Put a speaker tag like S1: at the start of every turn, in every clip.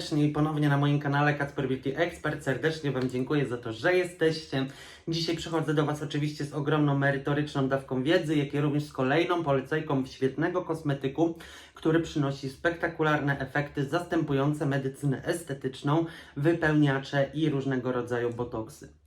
S1: serdecznie i ponownie na moim kanale Kacper Beauty Expert. Serdecznie Wam dziękuję za to, że jesteście. Dzisiaj przychodzę do Was oczywiście z ogromną merytoryczną dawką wiedzy, jak i również z kolejną polecajką świetnego kosmetyku, który przynosi spektakularne efekty zastępujące medycynę estetyczną, wypełniacze i różnego rodzaju botoksy.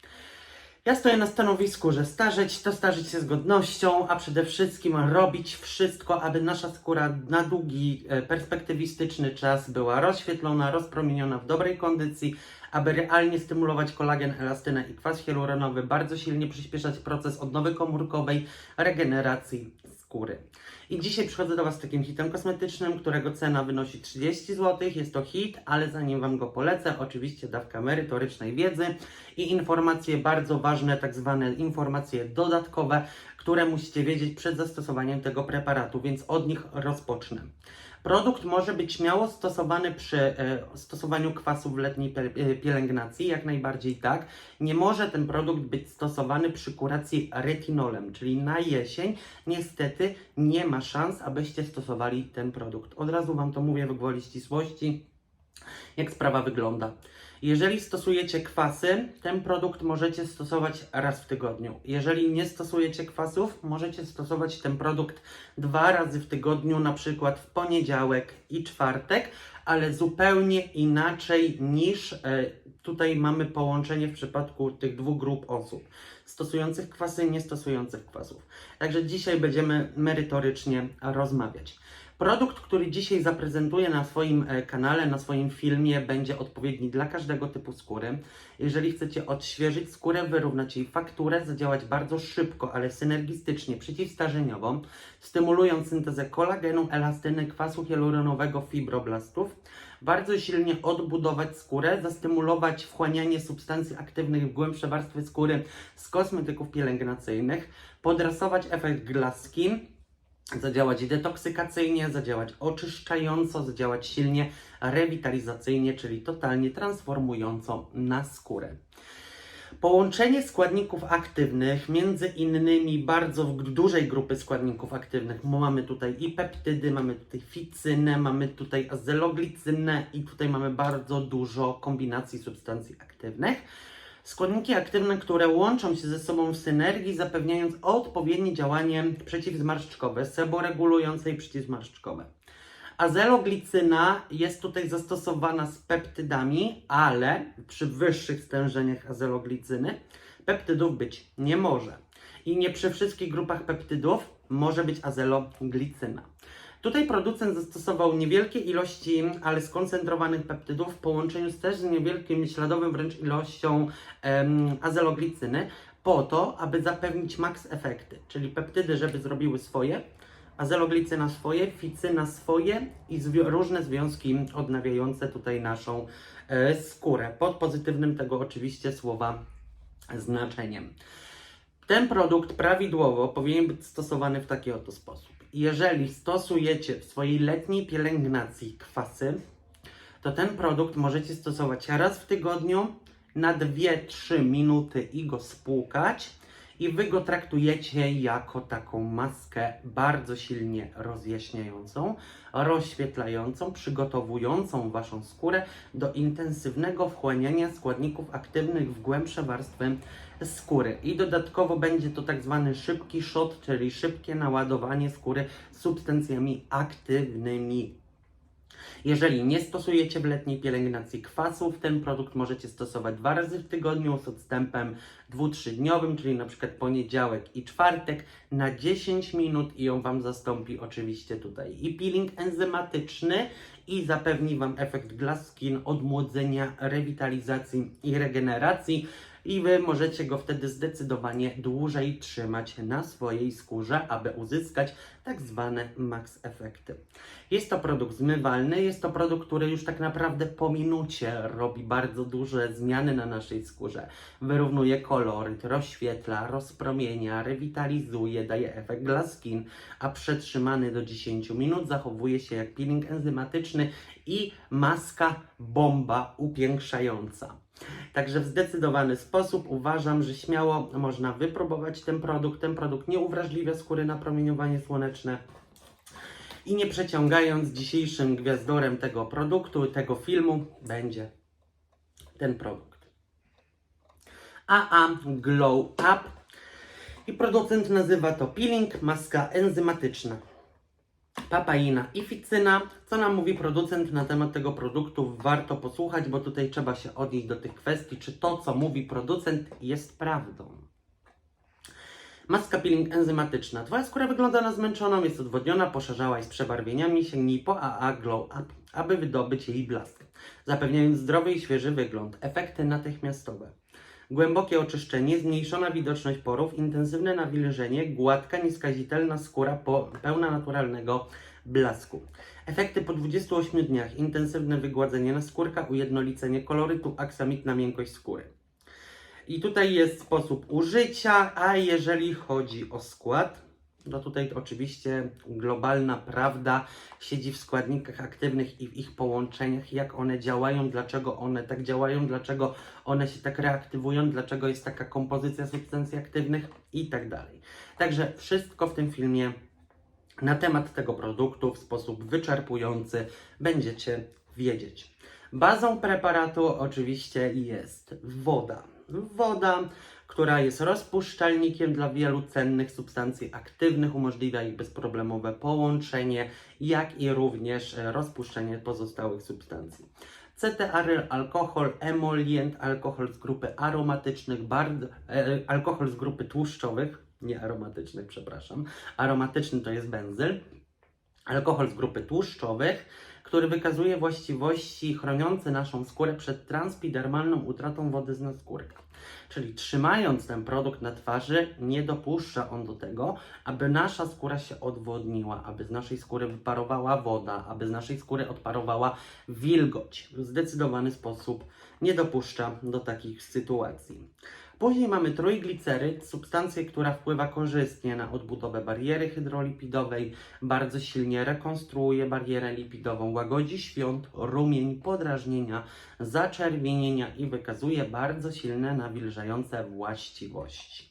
S1: Ja stoję na stanowisku, że starzeć to starzeć się z godnością, a przede wszystkim robić wszystko, aby nasza skóra na długi, e, perspektywistyczny czas była rozświetlona, rozpromieniona w dobrej kondycji, aby realnie stymulować kolagen, elastynę i kwas hialuronowy, bardzo silnie przyspieszać proces odnowy komórkowej, regeneracji skóry. I dzisiaj przychodzę do Was z takim hitem kosmetycznym, którego cena wynosi 30 zł. Jest to hit, ale zanim Wam go polecę, oczywiście dawka merytorycznej wiedzy i informacje bardzo ważne, tak zwane informacje dodatkowe, które musicie wiedzieć przed zastosowaniem tego preparatu, więc od nich rozpocznę. Produkt może być śmiało stosowany przy e, stosowaniu kwasu w letniej e, pielęgnacji, jak najbardziej tak. Nie może ten produkt być stosowany przy kuracji retinolem, czyli na jesień niestety nie ma szans, abyście stosowali ten produkt. Od razu Wam to mówię w gwoli ścisłości, jak sprawa wygląda. Jeżeli stosujecie kwasy, ten produkt możecie stosować raz w tygodniu. Jeżeli nie stosujecie kwasów, możecie stosować ten produkt dwa razy w tygodniu, na przykład w poniedziałek i czwartek, ale zupełnie inaczej niż e, tutaj mamy połączenie w przypadku tych dwóch grup osób. Stosujących kwasy i niestosujących kwasów. Także dzisiaj będziemy merytorycznie rozmawiać. Produkt, który dzisiaj zaprezentuję na swoim e, kanale, na swoim filmie, będzie odpowiedni dla każdego typu skóry. Jeżeli chcecie odświeżyć skórę, wyrównać jej fakturę, zadziałać bardzo szybko, ale synergistycznie, przeciwstarzeniowo, stymulując syntezę kolagenu, elastyny, kwasu hialuronowego, fibroblastów, bardzo silnie odbudować skórę, zastymulować wchłanianie substancji aktywnych w głębsze warstwy skóry z kosmetyków pielęgnacyjnych, podrasować efekt glass skin, zadziałać detoksykacyjnie, zadziałać oczyszczająco, zadziałać silnie rewitalizacyjnie, czyli totalnie transformująco na skórę. Połączenie składników aktywnych, między innymi bardzo dużej grupy składników aktywnych, mamy tutaj i peptydy, mamy tutaj ficynę, mamy tutaj azeloglicynę i tutaj mamy bardzo dużo kombinacji substancji aktywnych. Składniki aktywne, które łączą się ze sobą w synergii, zapewniając odpowiednie działanie przeciwzmarszczkowe, seboregulujące i przeciwzmarszczkowe. Azeloglicyna jest tutaj zastosowana z peptydami, ale przy wyższych stężeniach azeloglicyny peptydów być nie może. I nie przy wszystkich grupach peptydów może być azeloglicyna. Tutaj producent zastosował niewielkie ilości, ale skoncentrowanych peptydów w połączeniu z też niewielkim, śladowym wręcz ilością em, azeloglicyny, po to, aby zapewnić max efekty, czyli peptydy, żeby zrobiły swoje, azeloglicyna swoje, ficyna swoje i zwi- różne związki odnawiające tutaj naszą e, skórę. Pod pozytywnym tego oczywiście słowa znaczeniem. Ten produkt prawidłowo powinien być stosowany w taki oto sposób. Jeżeli stosujecie w swojej letniej pielęgnacji kwasy, to ten produkt możecie stosować raz w tygodniu na 2-3 minuty i go spłukać i wy go traktujecie jako taką maskę bardzo silnie rozjaśniającą, rozświetlającą, przygotowującą waszą skórę do intensywnego wchłaniania składników aktywnych w głębsze warstwy skóry. I dodatkowo będzie to tak zwany szybki shot, czyli szybkie naładowanie skóry substancjami aktywnymi. Jeżeli nie stosujecie w letniej pielęgnacji kwasów, ten produkt możecie stosować dwa razy w tygodniu z odstępem 2-3 dniowym, czyli na przykład poniedziałek i czwartek na 10 minut i on Wam zastąpi oczywiście tutaj i peeling enzymatyczny i zapewni Wam efekt glass skin, odmłodzenia, rewitalizacji i regeneracji i Wy możecie go wtedy zdecydowanie dłużej trzymać na swojej skórze, aby uzyskać tak zwane max efekty. Jest to produkt zmywalny, jest to produkt, który już tak naprawdę po minucie robi bardzo duże zmiany na naszej skórze. Wyrównuje koloryt, rozświetla, rozpromienia, rewitalizuje, daje efekt glass skin, a przetrzymany do 10 minut zachowuje się jak peeling enzymatyczny i maska bomba upiększająca. Także w zdecydowany sposób uważam, że śmiało można wypróbować ten produkt. Ten produkt nie uwrażliwia skóry na promieniowanie słoneczne. I nie przeciągając, dzisiejszym gwiazdorem tego produktu, tego filmu będzie ten produkt. AA Glow Up. I producent nazywa to peeling maska enzymatyczna. Papaina i ficyna. Co nam mówi producent na temat tego produktu? Warto posłuchać, bo tutaj trzeba się odnieść do tych kwestii, czy to, co mówi producent, jest prawdą. Maska peeling enzymatyczna. Twoja skóra wygląda na zmęczoną, jest odwodniona, poszerzała i z przebarwieniami. Sięgnij po AA Glow Up, aby wydobyć jej blask, zapewniając zdrowy i świeży wygląd. Efekty natychmiastowe. Głębokie oczyszczenie, zmniejszona widoczność porów, intensywne nawilżenie, gładka, nieskazitelna skóra po, pełna naturalnego blasku. Efekty po 28 dniach. Intensywne wygładzenie naskórka, ujednolicenie kolorytu, aksamitna miękkość skóry. I tutaj jest sposób użycia, a jeżeli chodzi o skład, no tutaj oczywiście globalna prawda siedzi w składnikach aktywnych i w ich połączeniach, jak one działają, dlaczego one tak działają, dlaczego one się tak reaktywują, dlaczego jest taka kompozycja substancji aktywnych i tak dalej. Także wszystko w tym filmie na temat tego produktu w sposób wyczerpujący będziecie wiedzieć. Bazą preparatu oczywiście jest woda. Woda, która jest rozpuszczalnikiem dla wielu cennych substancji aktywnych, umożliwia ich bezproblemowe połączenie, jak i również e, rozpuszczenie pozostałych substancji. CTR, alkohol, emolient, alkohol z grupy aromatycznych, bardzo, e, alkohol z grupy tłuszczowych, nie aromatycznych, przepraszam. Aromatyczny to jest benzyl. Alkohol z grupy tłuszczowych, który wykazuje właściwości chroniące naszą skórę przed transpidermalną utratą wody z naskórka. Czyli trzymając ten produkt na twarzy, nie dopuszcza on do tego, aby nasza skóra się odwodniła, aby z naszej skóry wyparowała woda, aby z naszej skóry odparowała wilgoć. W zdecydowany sposób nie dopuszcza do takich sytuacji. Później mamy trójgliceryd, substancję, która wpływa korzystnie na odbudowę bariery hydrolipidowej, bardzo silnie rekonstruuje barierę lipidową, łagodzi świąt, rumień, podrażnienia, zaczerwienienia i wykazuje bardzo silne nawilżające właściwości.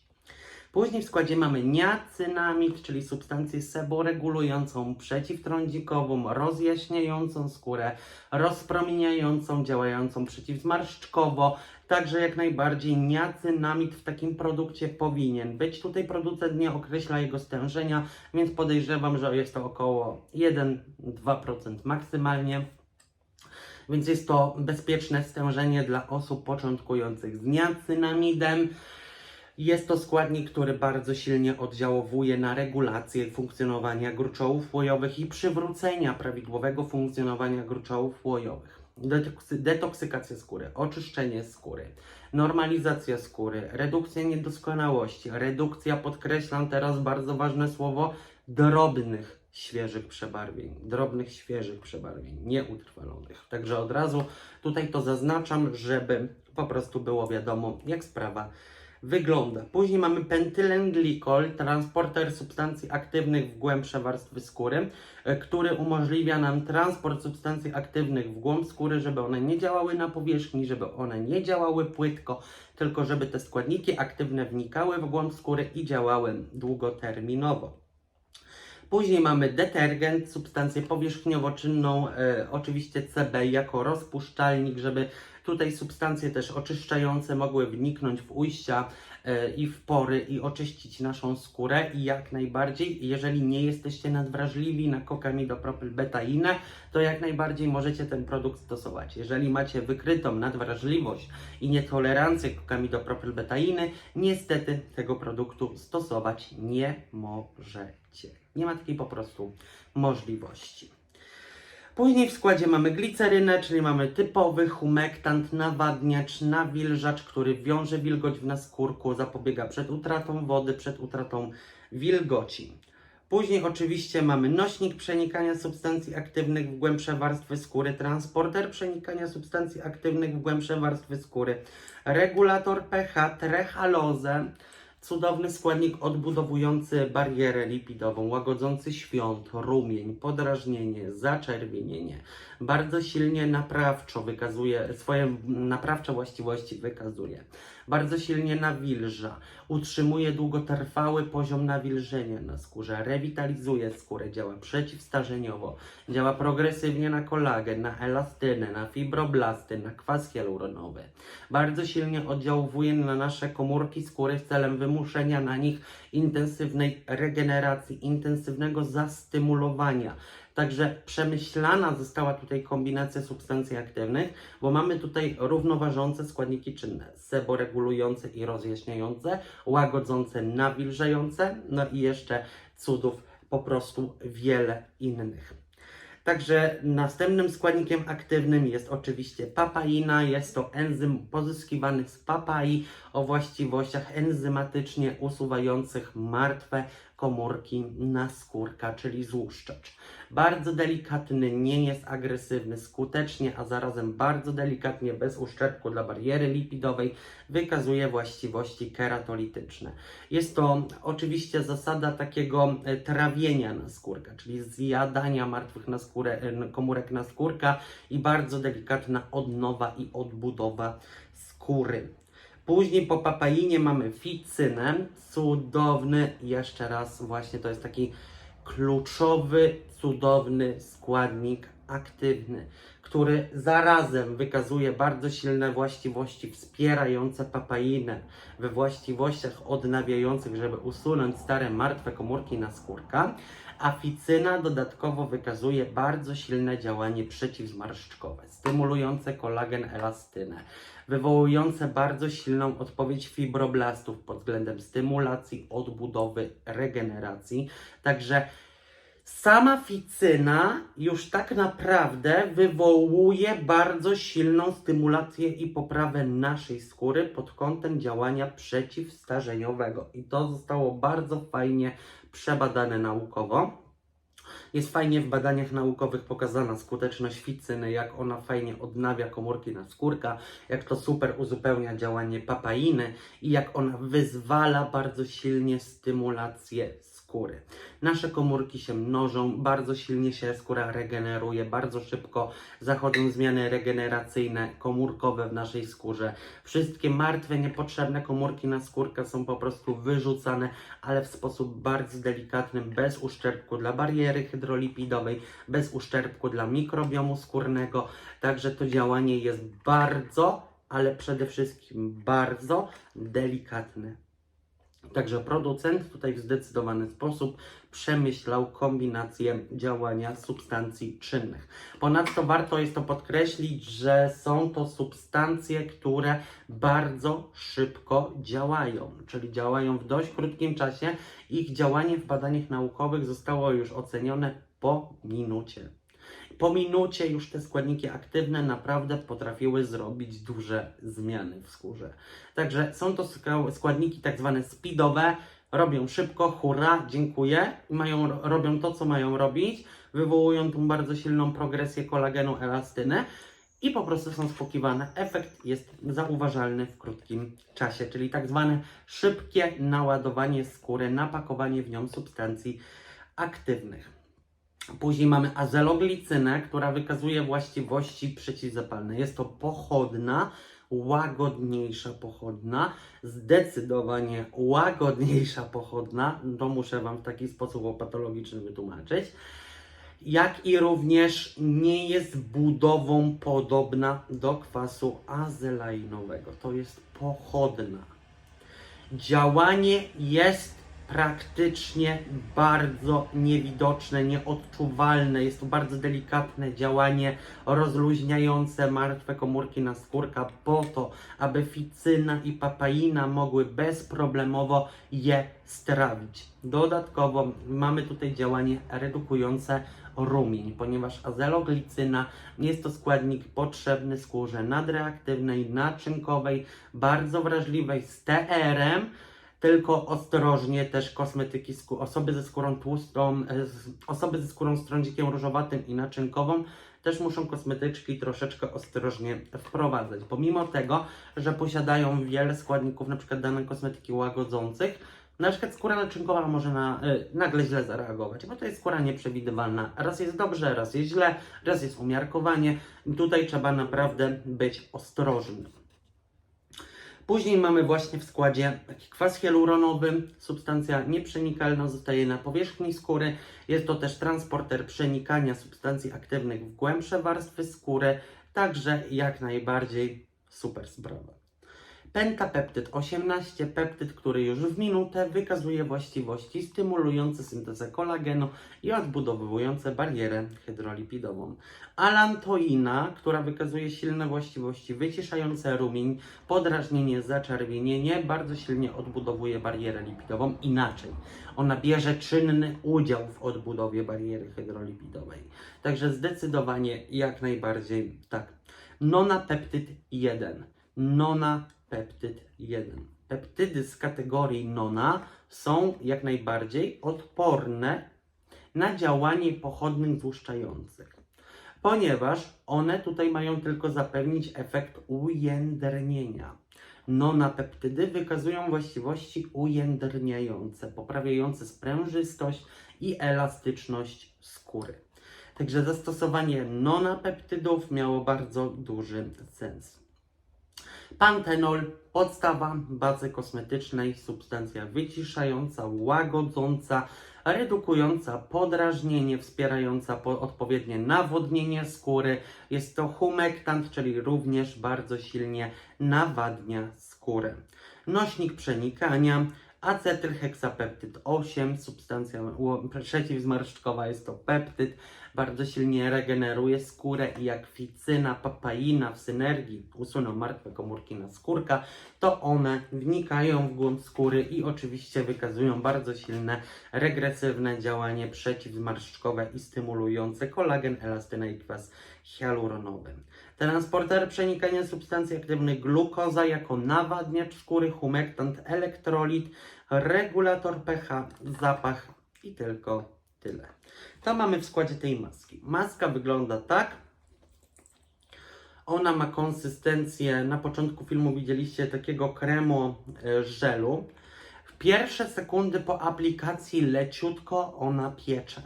S1: Później w składzie mamy niacynamid, czyli substancję seboregulującą, przeciwtrądzikową, rozjaśniającą skórę, rozpromieniającą, działającą przeciwzmarszczkowo. Także jak najbardziej niacynamid w takim produkcie powinien być. Tutaj producent nie określa jego stężenia, więc podejrzewam, że jest to około 1-2% maksymalnie. Więc jest to bezpieczne stężenie dla osób początkujących z niacynamidem. Jest to składnik, który bardzo silnie oddziałuje na regulację funkcjonowania gruczołów łojowych i przywrócenia prawidłowego funkcjonowania gruczołów łojowych. Detoksy, detoksykacja skóry, oczyszczenie skóry, normalizacja skóry, redukcja niedoskonałości, redukcja, podkreślam teraz bardzo ważne słowo, drobnych, świeżych przebarwień. Drobnych, świeżych przebarwień, nieutrwalonych. Także od razu tutaj to zaznaczam, żeby po prostu było wiadomo, jak sprawa wygląda. Później mamy pentylenglikol, transporter substancji aktywnych w głębsze warstwy skóry, e, który umożliwia nam transport substancji aktywnych w głąb skóry, żeby one nie działały na powierzchni, żeby one nie działały płytko, tylko żeby te składniki aktywne wnikały w głąb skóry i działały długoterminowo. Później mamy detergent, substancję powierzchniowo-czynną, e, oczywiście CB jako rozpuszczalnik, żeby tutaj substancje też oczyszczające mogły wniknąć w ujścia e, i w pory i oczyścić naszą skórę i jak najbardziej, jeżeli nie jesteście nadwrażliwi na kokamidopropylbetainę, to jak najbardziej możecie ten produkt stosować. Jeżeli macie wykrytą nadwrażliwość i nietolerancję kokamidopropylbetainy, niestety tego produktu stosować nie możecie. Nie ma takiej po prostu możliwości. Później w składzie mamy glicerynę, czyli mamy typowy humektant, nawadniacz, nawilżacz, który wiąże wilgoć w naskórku, zapobiega przed utratą wody, przed utratą wilgoci. Później oczywiście mamy nośnik przenikania substancji aktywnych w głębsze warstwy skóry, transporter przenikania substancji aktywnych w głębsze warstwy skóry, regulator pH, trechalozę, Cudowny składnik odbudowujący barierę lipidową, łagodzący świąt, rumień, podrażnienie, zaczerwienienie. Bardzo silnie naprawczo wykazuje, swoje naprawcze właściwości wykazuje. Bardzo silnie nawilża, utrzymuje długotrwały poziom nawilżenia na skórze, rewitalizuje skórę, działa przeciwstarzeniowo, działa progresywnie na kolagen, na elastynę, na fibroblasty, na kwas hialuronowy. Bardzo silnie oddziałuje na nasze komórki skóry celem wymuszenia na nich intensywnej regeneracji, intensywnego zastymulowania. Także przemyślana została tutaj kombinacja substancji aktywnych, bo mamy tutaj równoważące składniki czynne, seboregulujące i rozjaśniające, łagodzące, nawilżające, no i jeszcze cudów po prostu wiele innych. Także następnym składnikiem aktywnym jest oczywiście papaina. Jest to enzym pozyskiwany z papai o właściwościach enzymatycznie usuwających martwe komórki naskórka, czyli złuszczacz. Bardzo delikatny, nie jest agresywny, skutecznie, a zarazem bardzo delikatnie, bez uszczerbku dla bariery lipidowej, wykazuje właściwości keratolityczne. Jest to oczywiście zasada takiego e, trawienia naskórka, czyli zjadania martwych naskórę, e, komórek naskórka i bardzo delikatna odnowa i odbudowa skóry. Później po papainie mamy ficynę, cudowny, jeszcze raz właśnie to jest taki kluczowy, cudowny składnik aktywny, który zarazem wykazuje bardzo silne właściwości wspierające papainę we właściwościach odnawiających, żeby usunąć stare martwe komórki naskórka, a ficyna dodatkowo wykazuje bardzo silne działanie przeciwzmarszczkowe, stymulujące kolagen elastynę, wywołujące bardzo silną odpowiedź fibroblastów pod względem stymulacji, odbudowy, regeneracji. Także sama ficyna już tak naprawdę wywołuje bardzo silną stymulację i poprawę naszej skóry pod kątem działania przeciwstarzeniowego. I to zostało bardzo fajnie przebadane naukowo. Jest fajnie w badaniach naukowych pokazana skuteczność ficyny, jak ona fajnie odnawia komórki naskórka, jak to super uzupełnia działanie papainy i jak ona wyzwala bardzo silnie stymulację skóry. Nasze komórki się mnożą, bardzo silnie się skóra regeneruje, bardzo szybko zachodzą zmiany regeneracyjne, komórkowe w naszej skórze. Wszystkie martwe, niepotrzebne komórki naskórka są po prostu wyrzucane, ale w sposób bardzo delikatny, bez uszczerbku dla bariery hydrolipidowej, bez uszczerbku dla mikrobiomu skórnego. Także to działanie jest bardzo, ale przede wszystkim bardzo delikatne. Także producent tutaj w zdecydowany sposób przemyślał kombinację działania substancji czynnych. Ponadto warto jest to podkreślić, że są to substancje, które bardzo szybko działają, czyli działają w dość krótkim czasie. Ich działanie w badaniach naukowych zostało już ocenione po minucie. Po minucie już te składniki aktywne naprawdę potrafiły zrobić duże zmiany w skórze. Także są to składniki tak zwane speedowe, robią szybko, hurra, dziękuję, mają, robią to, co mają robić, wywołują tą bardzo silną progresję kolagenu, elastyny i po prostu są spłukiwane. Efekt jest zauważalny w krótkim czasie, czyli tak zwane szybkie naładowanie skóry, napakowanie w nią substancji aktywnych. Później mamy azeloglicynę, która wykazuje właściwości przeciwzapalne. Jest to pochodna, łagodniejsza pochodna, zdecydowanie łagodniejsza pochodna. To muszę Wam w taki sposób opatologiczny wytłumaczyć. Jak i również nie jest budową podobna do kwasu azelainowego. To jest pochodna. Działanie jest praktycznie bardzo niewidoczne, nieodczuwalne. Jest to bardzo delikatne działanie rozluźniające martwe komórki naskórka po to, aby ficyna i papaina mogły bezproblemowo je strawić. Dodatkowo mamy tutaj działanie redukujące rumień, ponieważ azeloglicyna jest to składnik potrzebny skórze nadreaktywnej, naczynkowej, bardzo wrażliwej z TR-em, tylko ostrożnie też kosmetyki, osoby ze skórą tłustą, e, osoby ze skórą z trądzikiem różowatym i naczynkową też muszą kosmetyczki troszeczkę ostrożnie wprowadzać. Pomimo tego, że posiadają wiele składników, na przykład dane kosmetyki łagodzących, na przykład skóra naczynkowa może na, y, nagle źle zareagować, bo to jest skóra nieprzewidywalna. Raz jest dobrze, raz jest źle, raz jest umiarkowanie. Tutaj trzeba naprawdę być ostrożnym. Później mamy właśnie w składzie taki kwas hialuronowy, substancja nieprzenikalna zostaje na powierzchni skóry. Jest to też transporter przenikania substancji aktywnych w głębsze warstwy skóry, także jak najbardziej super sprawa. Pentapeptyd 18, peptyd, który już w minutę wykazuje właściwości stymulujące syntezę kolagenu i odbudowujące barierę hydrolipidową. Alantoina, która wykazuje silne właściwości wyciszające rumień, podrażnienie, zaczerwienienie, bardzo silnie odbudowuje barierę lipidową. Inaczej, ona bierze czynny udział w odbudowie bariery hydrolipidowej. Także zdecydowanie jak najbardziej tak. Nonapeptyd 1. Nonapeptyd 1. Peptydy z kategorii nona są jak najbardziej odporne na działanie pochodnych tłuszczających, ponieważ one tutaj mają tylko zapewnić efekt ujędrnienia. Nonapeptydy wykazują właściwości ujędrniające, poprawiające sprężystość i elastyczność skóry. Także zastosowanie nonapeptydów miało bardzo duży sens. Pantenol, podstawa bazy kosmetycznej, substancja wyciszająca, łagodząca, redukująca podrażnienie, wspierająca po odpowiednie nawodnienie skóry. Jest to humektant, czyli również bardzo silnie nawadnia skórę. Nośnik przenikania, acetylheksapeptyd 8, substancja przeciwzmarszczkowa jest to peptyd, bardzo silnie regeneruje skórę i jak ficyna, papaina w synergii usuną martwe komórki na skórka, to one wnikają w głąb skóry i oczywiście wykazują bardzo silne regresywne działanie przeciwzmarszczkowe i stymulujące kolagen, elastynę i kwas hialuronowy. Transporter przenikania substancji aktywnych glukoza jako nawadniacz skóry, humektant, elektrolit, regulator pH, zapach i tylko tyle. To mamy w składzie tej maski. Maska wygląda tak. Ona ma konsystencję, na początku filmu widzieliście takiego kremu e, żelu. W pierwsze sekundy po aplikacji leciutko ona piecze.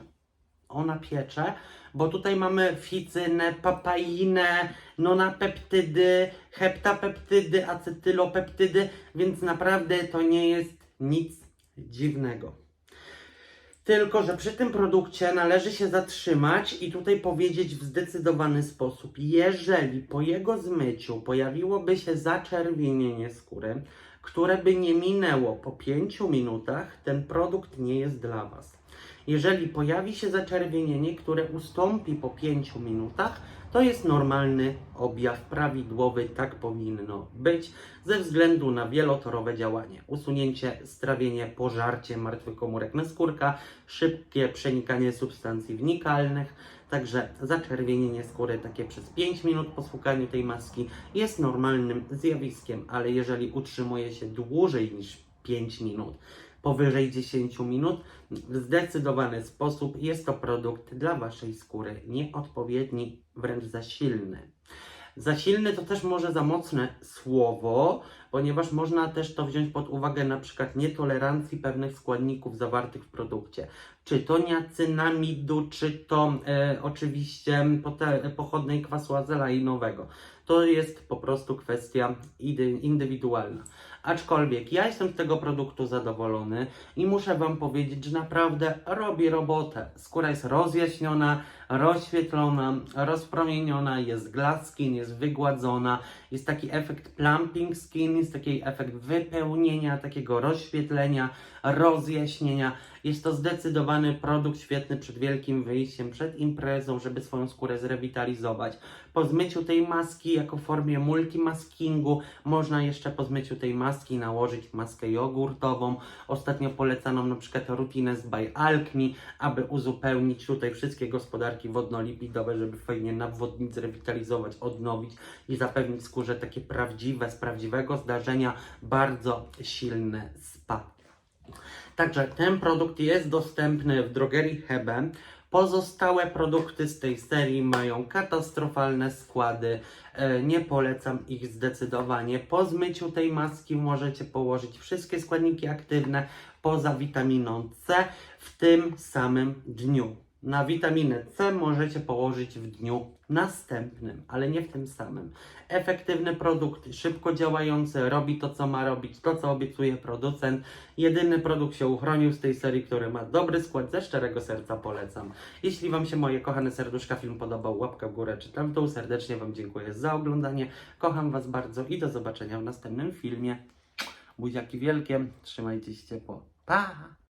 S1: Ona piecze, bo tutaj mamy ficynę, papainę, nonapeptydy, heptapeptydy, acetylopeptydy, więc naprawdę to nie jest nic dziwnego. Tylko, że przy tym produkcie należy się zatrzymać i tutaj powiedzieć w zdecydowany sposób. Jeżeli po jego zmyciu pojawiłoby się zaczerwienienie skóry, które by nie minęło po 5 minutach, ten produkt nie jest dla Was. Jeżeli pojawi się zaczerwienienie, które ustąpi po 5 minutach, to jest normalny objaw prawidłowy, tak powinno być, ze względu na wielotorowe działanie. Usunięcie, strawienie, pożarcie martwych komórek naskórka, szybkie przenikanie substancji wnikalnych, także zaczerwienienie skóry takie przez 5 minut po spłukaniu tej maski jest normalnym zjawiskiem, ale jeżeli utrzymuje się dłużej niż 5 minut, powyżej 10 minut, w zdecydowany sposób jest to produkt dla Waszej skóry nieodpowiedni, wręcz za silny. Za silny to też może za mocne słowo, ponieważ można też to wziąć pod uwagę na przykład nietolerancji pewnych składników zawartych w produkcie. Czy to niacynamidu, czy to e, oczywiście pochodnej kwasu azelainowego. To jest po prostu kwestia indywidualna. Aczkolwiek ja jestem z tego produktu zadowolony i muszę Wam powiedzieć, że naprawdę robi robotę. Skóra jest rozjaśniona, rozświetlona, rozpromieniona, jest glass skin, jest wygładzona, jest taki efekt plumping skin, jest taki efekt wypełnienia, takiego rozświetlenia, rozjaśnienia. Jest to zdecydowany produkt świetny przed wielkim wyjściem, przed imprezą, żeby swoją skórę zrewitalizować. Po zmyciu tej maski jako formie multimaskingu można jeszcze po zmyciu tej maski nałożyć maskę jogurtową. Ostatnio polecaną na przykład rutinę z By Alchemy, aby uzupełnić tutaj wszystkie gospodarki wodno-lipidowe, żeby fajnie nawodnić, zrewitalizować, odnowić i zapewnić skórze takie prawdziwe, z prawdziwego zdarzenia, bardzo silne spa. Także ten produkt jest dostępny w drogerii Hebe Pozostałe produkty z tej serii mają katastrofalne składy. E, Nie polecam ich zdecydowanie. Po zmyciu tej maski możecie położyć wszystkie składniki aktywne poza witaminą C w tym samym dniu. Na witaminę C możecie położyć w dniu następnym, ale nie w tym samym. Efektywny produkt, szybko działający, robi to, co ma robić, to, co obiecuje producent. Jedyny produkt się uchronił z tej serii, który ma dobry skład, ze szczerego serca polecam. Jeśli Wam się moje kochane serduszka film podobał, łapka w górę czy tam w dół. Serdecznie Wam dziękuję za oglądanie. Kocham Was bardzo i do zobaczenia w następnym filmie. Buziaki wielkie, trzymajcie się ciepło. Pa!